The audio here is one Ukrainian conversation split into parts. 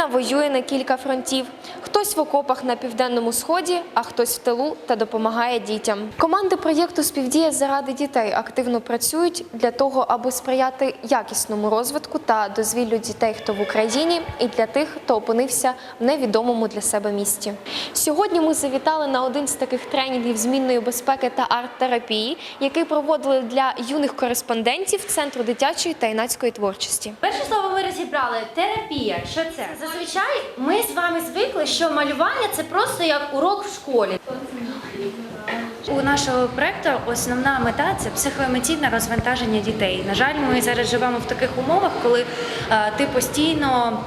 Україна воює на кілька фронтів. Хтось в окопах на південному сході, а хтось в тилу та допомагає дітям. Команди проєкту Співдія заради дітей активно працюють для того, аби сприяти якісному розвитку та дозвіллю дітей, хто в Україні, і для тих, хто опинився в невідомому для себе місті. Сьогодні ми завітали на один з таких тренінгів змінної безпеки та арт-терапії, який проводили для юних кореспондентів Центру дитячої та юнацької творчості. Перше слово ми розібрали терапія. Що це? Зазвичай ми з вами звикли, що малювання це просто як урок в школі. У нашого проекту основна мета це психоемоційне розвантаження дітей. На жаль, ми зараз живемо в таких умовах, коли е, ти постійно.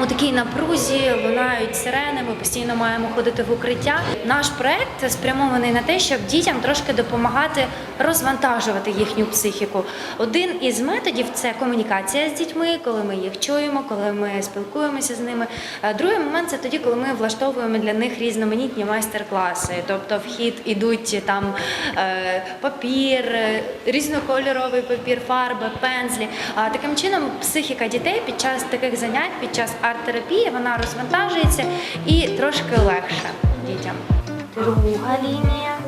У такій напрузі лунають сирени, ми постійно маємо ходити в укриття. Наш проект спрямований на те, щоб дітям трошки допомагати розвантажувати їхню психіку. Один із методів це комунікація з дітьми, коли ми їх чуємо, коли ми спілкуємося з ними. Другий момент це тоді, коли ми влаштовуємо для них різноманітні майстер-класи. Тобто в хід ідуть там е, папір, е, різнокольоровий папір, фарби, пензлі. А таким чином психіка дітей під час таких занять, під час арт-терапії, вона розвантажується і трошки легше дітям. Друга лінія.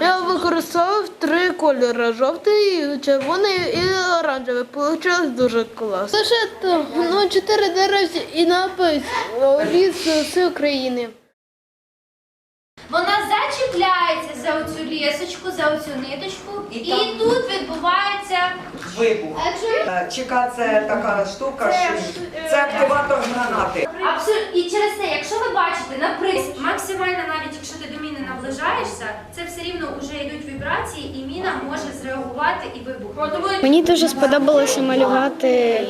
Я використовував три кольори: жовтий, червоний і оранжевий. Получилось дуже класно. Лише ну, чотири дерева і напис ліс з України. Вона зачіпляється за оцю лісочку, за оцю ниточку, і, тут відбувається Вибух. Е, Чека це така штука, що це активатор гранати. абсолютно. І через це, якщо ви бачите, наприклад, максимально навіть якщо ти до міни наближаєшся, це все рівно вже йдуть вібрації, і міна може зреагувати і вибухнути. Мені дуже сподобалося малювати,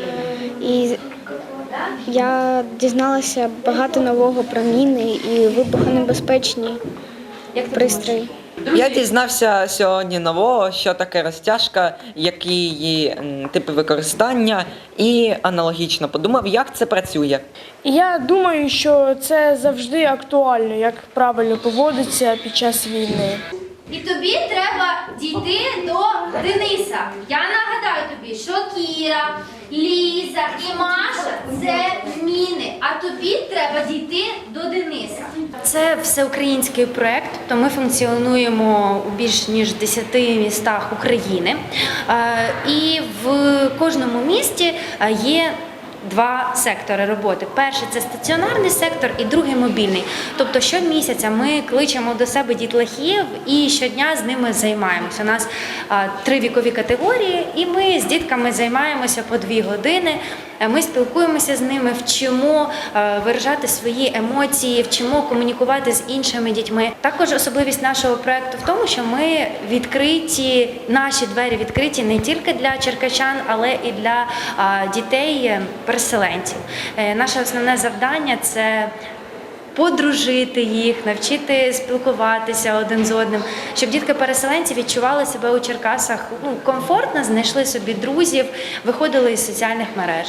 і я дізналася багато нового про міни і вибухонебезпечні пристрої. Я дізнався сьогодні нового, що таке розтяжка, які її м, типи використання, і аналогічно подумав, як це працює. Я думаю, що це завжди актуально, як правильно поводиться під час війни. І тобі треба дійти до Дениса. Я нагадаю тобі, що Кіра, Ліза і Маша це міни, а тобі треба дійти до Дениса. Це всеукраїнський проект, то ми функціонуємо у більш ніж 10 містах України. Е, І в кожному місті е, є Два сектори роботи. Перший це стаціонарний сектор, і другий мобільний. Тобто щомісяця ми кличемо до себе дітлахів і щодня з ними займаємося. У нас три вікові категорії, і ми з дітками займаємося по дві години. Е, Ми спілкуємося з ними, вчимо е, виражати свої емоції, вчимо комунікувати з іншими дітьми. Також особливість нашого проекту в тому, що ми відкриті, наші двері відкриті не тільки для черкачан, але і для дітей переселенців. Е, Наше основне завдання це. Подружити їх, навчити спілкуватися один з одним, щоб дітки-переселенці відчували себе у Черкасах ну, комфортно, знайшли собі друзів, виходили із соціальних мереж.